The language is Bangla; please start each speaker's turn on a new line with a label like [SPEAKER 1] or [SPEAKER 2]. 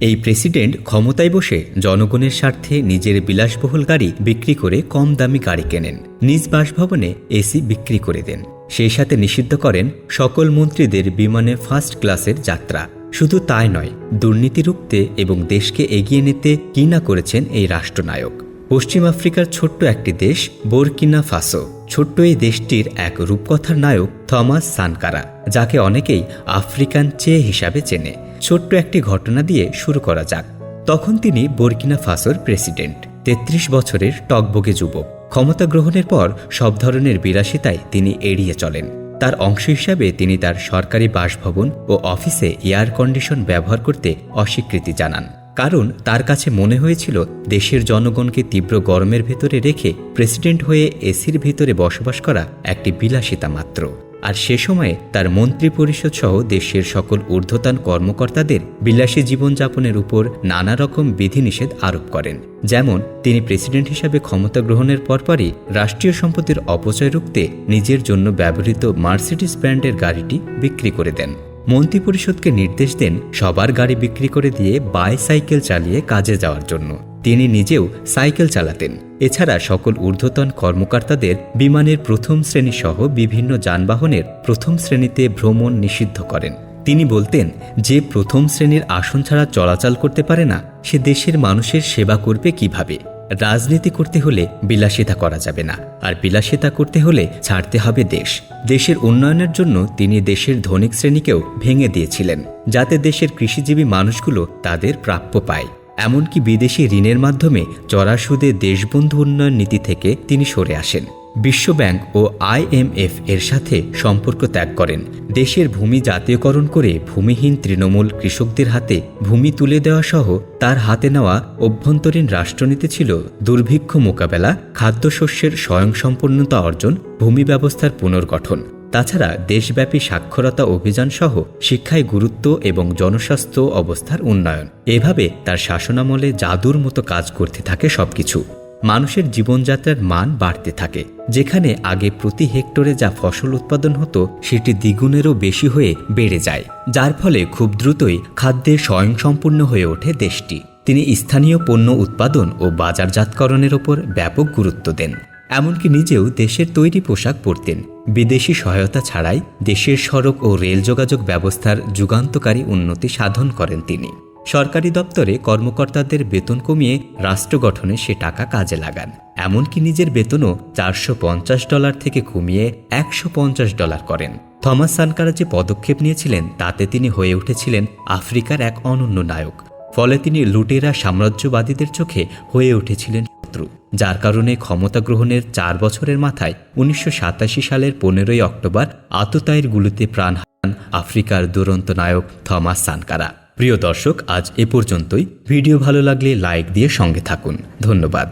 [SPEAKER 1] এই প্রেসিডেন্ট ক্ষমতায় বসে জনগণের স্বার্থে নিজের বিলাসবহুল গাড়ি বিক্রি করে কম দামি গাড়ি কেনেন। নিজ বাসভবনে এসি বিক্রি করে দেন। সেই সাথে নিষিদ্ধ করেন সকল মন্ত্রীদের বিমানে ফার্স্ট ক্লাসের যাত্রা। শুধু তাই নয়, দুর্নীতি রুখতে এবং দেশকে এগিয়ে নিতে কি না করেছেন এই রাষ্ট্রনায়ক। পশ্চিম আফ্রিকার ছোট্ট একটি দেশ, বোরকিনা ফাসো। ছোট্ট এই দেশটির এক রূপকথার নায়ক থমাস সানকারা, যাকে অনেকেই আফ্রিকান চেয়ে হিসাবে চেনে। ছোট্ট একটি ঘটনা দিয়ে শুরু করা যাক। তখন তিনি বোরকিনা ফাসোর প্রেসিডেন্ট, তেত্রিশ বছরের টকবগে যুবক। ক্ষমতা গ্রহণের পর সব ধরনের বিলাসিতায় তিনি এড়িয়ে চলেন। তার অংশ হিসাবে তিনি তার সরকারি বাসভবন ও অফিসে এয়ার কন্ডিশন ব্যবহার করতে অস্বীকৃতি জানান। কারণ তার কাছে মনে হয়েছিল দেশের জনগণকে তীব্র গরমের ভেতরে রেখে প্রেসিডেন্ট হয়ে এসির ভিতরে বসবাস করা একটি বিলাসিতা মাত্র। আর সে সময়ে তার মন্ত্রী পরিষদ সহ দেশের সকল ঊর্ধ্বতান কর্মকর্তাদের বিলাসী জীবনযাপনের উপর নানা রকম বিধিনিষেধ আরোপ করেন। যেমন, তিনি প্রেসিডেন্ট হিসাবে ক্ষমতা গ্রহণের পরপরই রাষ্ট্রীয় সম্পত্তির অপচয় রুখতে নিজের জন্য ব্যবহৃত মার্সিডিস ব্র্যান্ডের গাড়িটি বিক্রি করে দেন। মন্ত্রিপরিষদকে নির্দেশ দেন সবার গাড়ি বিক্রি করে দিয়ে বাইসাইকেল চালিয়ে কাজে যাওয়ার জন্য। তিনি নিজেও সাইকেল চালাতেন। এছাড়া সকল ঊর্ধ্বতন কর্মকর্তাদের বিমানের প্রথম শ্রেণি সহ বিভিন্ন যানবাহনের প্রথম শ্রেণীতে ভ্রমণ নিষিদ্ধ করেন। তিনি বলতেন, যে প্রথম শ্রেণির আসন ছাড়া চলাচল করতে পারে না, সে দেশের মানুষের সেবা করবে কীভাবে? রাজনীতি করতে হলে বিলাসিতা করা যাবে না। আর বিলাসিতা করতে হলে ছাড়তে হবে দেশ। দেশের উন্নয়নের জন্য তিনি দেশের ধনিক শ্রেণীকেও ভেঙে দিয়েছিলেন, যাতে দেশের কৃষিজীবী মানুষগুলো তাদের প্রাপ্য পায়। এমনকি বিদেশি ঋণের মাধ্যমে চড়া সুদে দেশবন্ধু উন্নয়ন নীতি থেকে তিনি সরে আসেন। বিশ্বব্যাংক ও আইএমএফ এর সাথে সম্পর্ক ত্যাগ করেন। দেশের ভূমি জাতীয়করণ করে ভূমিহীন তৃণমূল কৃষকদের হাতে ভূমি তুলে দেওয়া সহ তার হাতে নেওয়া অভ্যন্তরীণ রাষ্ট্রনীতি ছিল দুর্ভিক্ষ মোকাবেলা, খাদ্যশস্যের স্বয়ংসম্পন্নতা অর্জন, ভূমি ব্যবস্থার পুনর্গঠন। তাছাড়া দেশব্যাপী সাক্ষরতা অভিযান সহ শিক্ষায় গুরুত্ব এবং জনস্বাস্থ্য অবস্থার উন্নয়ন। এভাবে তার শাসনামলে জাদুর মতো কাজ করতে থাকে সবকিছু। মানুষের জীবনযাত্রার মান বাড়তে থাকে। যেখানে আগে প্রতি হেক্টরে যা ফসল উৎপাদন হতো, সেটি দ্বিগুণেরও বেশি হয়ে বেড়ে যায়। যার ফলে খুব দ্রুতই খাদ্যে স্বয়ংসম্পূর্ণ হয়ে ওঠে দেশটি। তিনি স্থানীয় পণ্য উৎপাদন ও বাজারজাতকরণের ওপর ব্যাপক গুরুত্ব দেন। এমনকি নিজেও দেশের তৈরি পোশাক পরতেন। বিদেশি সহায়তা ছাড়াই দেশের সড়ক ও রেল যোগাযোগ ব্যবস্থার যুগান্তকারী উন্নতি সাধন করেন তিনি। সরকারি দপ্তরে কর্মকর্তাদের বেতন কমিয়ে রাষ্ট্র গঠনে সে টাকা কাজে লাগান। এমনকি নিজের বেতনও চারশো পঞ্চাশ ডলার থেকে কমিয়ে একশো পঞ্চাশ ডলার করেন। থমাস সানকারা যে পদক্ষেপ নিয়েছিলেন, তাতে তিনি হয়ে উঠেছিলেন আফ্রিকার এক অনন্য নায়ক। ফলে তিনি লুটেরা সাম্রাজ্যবাদীদের চোখে হয়ে উঠেছিলেন শত্রু, যার কারণে ক্ষমতা গ্রহণের চার বছরের মাথায় উনিশশো সাতাশি সালের পনেরোই অক্টোবর আততায়ের গুলিতে প্রাণ হারান আফ্রিকার দুরন্ত নায়ক থমাস সানকারা। প্রিয় দর্শক আজ এ পর্যন্তই। ভিডিও ভালো লাগলে লাইক দিয়ে সঙ্গে থাকুন। ধন্যবাদ।